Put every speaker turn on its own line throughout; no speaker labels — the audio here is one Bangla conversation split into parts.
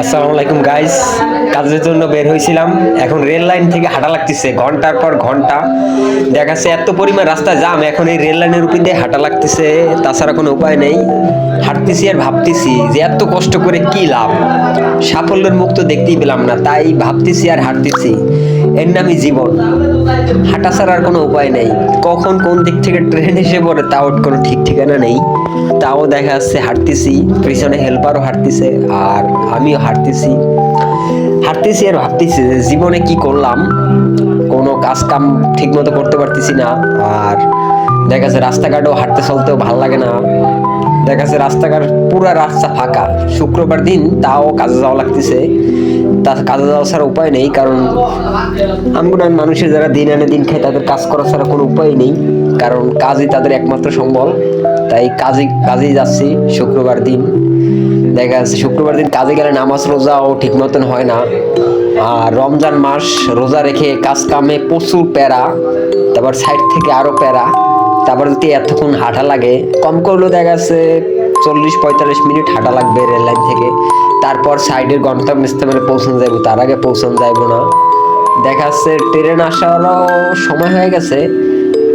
আসসালামু আলাইকুম গাইস কাজের জন্য বের হয়েছিলাম এখন রেল লাইন থেকে হাঁটা লাগতেছে, ঘণ্টার পর ঘণ্টা। দেখাচ্ছে এত পরিমাণ রাস্তা জাম এখন এই রেল লাইনের উপর দিয়ে হাঁটা লাগতেছে। তাছাড়া কোনো উপায় নেই। হাঁটতেছি আর ভাবতেছি যে এত কষ্ট করে কি লাভ? সাফল্যের মুখ তো দেখতেই পেলাম না, তাই ভাবতেছি আর হাঁটতেছি। এর নামই জীবন। হাঁটা ছাড়ার কোনো উপায় নেই। কখন কোন দিক থেকে ট্রেন এসে পড়ে তাও কোনো ঠিক ঠিকানা নেই। তাও দেখা যাচ্ছে হাঁটতেছি, পিছনে হেল্পারও হাঁটতেছে আর আমিও হাঁটতেছি। হাঁটতেছি আর ভাবতেছি যে জীবনে কি করলাম? কোনো কাজ কাম ঠিক মতো করতে পারতেছি না আর দেখা যাচ্ছে রাস্তাঘাটও হাঁটতে চলতেও ভালো লাগে না। দেখা যাচ্ছে রাস্তাঘাট পুরা রাস্তা ফাঁকা। শুক্রবার দিন তাও কাজে যাওয়া লাগতেছে। তা কাজে যাওয়া ছাড়া উপায় নেই, কারণ আমরা মানুষের যারা দিন আনে দিন খায়, তাদের কাজ করা ছাড়া কোনো উপায় নেই। কারণ কাজই তাদের একমাত্র সম্বল। তাই কাজে, কাজেই যাচ্ছি শুক্রবার দিন। দেখা যাচ্ছে শুক্রবার দিন কাজে গেলে নামাজ রোজাও ঠিক মতন হয় না। আর রমজান মাস রোজা রেখে কাজ কামে প্রচুর প্যারা, তারপর সাইড থেকে আরও প্যারা। তারপর যদি এতক্ষণ হাঁটা লাগে, কম করলেও দেখা যাচ্ছে চল্লিশ, পঁয়তাল্লিশ মিনিট হাঁটা লাগবে রেল লাইন থেকে। তারপর সাইডের গন্তব্যস্থলে পৌঁছানো যাব তার আগে পৌঁছানো যাইব না। দেখা যাচ্ছে ট্রেন আসারও সময় হয়ে গেছে,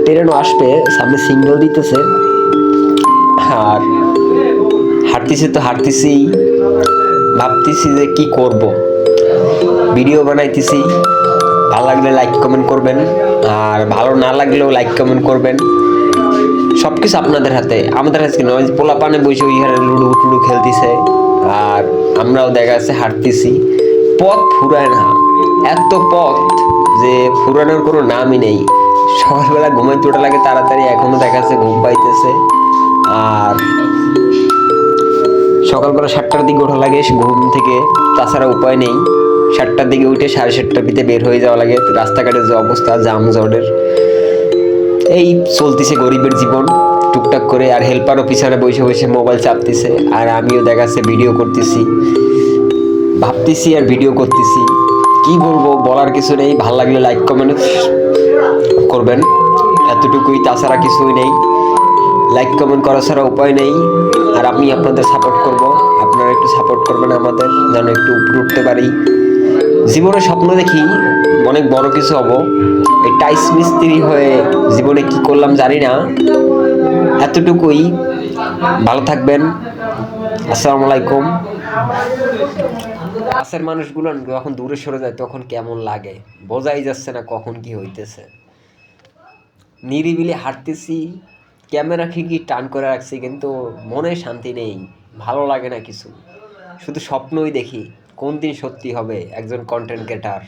ট্রেনও আসবে, সামনে সিগন্যাল দিতেছে। আর হাঁটতেছি তো হাঁটতেছি, ভাবতেছি যে কি করব। ভিডিও বানাইতেছি, ভালো লাগলে লাইক কমেন্ট করবেন, আর ভালো না লাগলেও লাইক কমেন্ট করবেন। সব কিছু আপনাদের হাতে। আমাদের হাতে নয়? পোলা পানে বসে ওইখানে লুডু টুডু খেলতেছে। আর আমরাও দেখা যাচ্ছে হাঁটতেছি। পথ ফুরায় না। এত পথ যে ফুরানোর কোনো নামই নেই। সকালবেলা ঘুমাইতে ওঠা লাগে, তাড়াতাড়ি এখনও দেখা যাচ্ছে ঘুম পাইতেছে। আর সকালবেলা সাতটার দিকে ওঠা লাগে, ঘুম থেকে। তাছাড়া উপায় নেই। সাতটার দিকে উঠে সাড়ে সাতটার দিকে বের হয়ে যাওয়া লাগে। রাস্তাঘাটের যে অবস্থা জাম জটের এই চলতেছে গরিবের জীবন। টুকটাক করে আর হেল্পারও পিছনে বসে বসে মোবাইল চাপতেছে। আর আমিও দেখাচ্ছে ভিডিও করতেছি। ভাবতেছি আর ভিডিও করতেছি। কি বলব, বলার কিছু নেই। ভালো লাগলে লাইক কমেন্ট করবেন। এতটুকুই, তাছাড়া কিছুই নেই। লাইক কমেন্ট করা ছাড়া উপায় নেই। আর আমি আপনাদের সাপোর্ট করব। আপনারা একটু সাপোর্ট করবেন আমাদের, যেন একটু উপরে উঠতে পারি। জীবনে স্বপ্ন দেখি, অনেক বড় কিছু হব। এই টাইস মিস্ত্রি হয়ে জীবনে কি করলাম জানি না। এতটুকুই। ভালো থাকবেন। আসসালামু আলাইকুম। কাছের মানুষগুলো যখন দূরে সরে যায় তখন কেমন লাগে? বোঝাই যাচ্ছে না কখন কি হইতেছে। নিরিবিলি হাঁটতেছি। ক্যামেরা ঠিকই টান করে রাখছি কিন্তু মনে শান্তি নেই। ভালো লাগে না কিছু। শুধু স্বপ্নই দেখি কোন দিন সত্যি হবে একজন কন্টেন্ট ক্রিয়েটার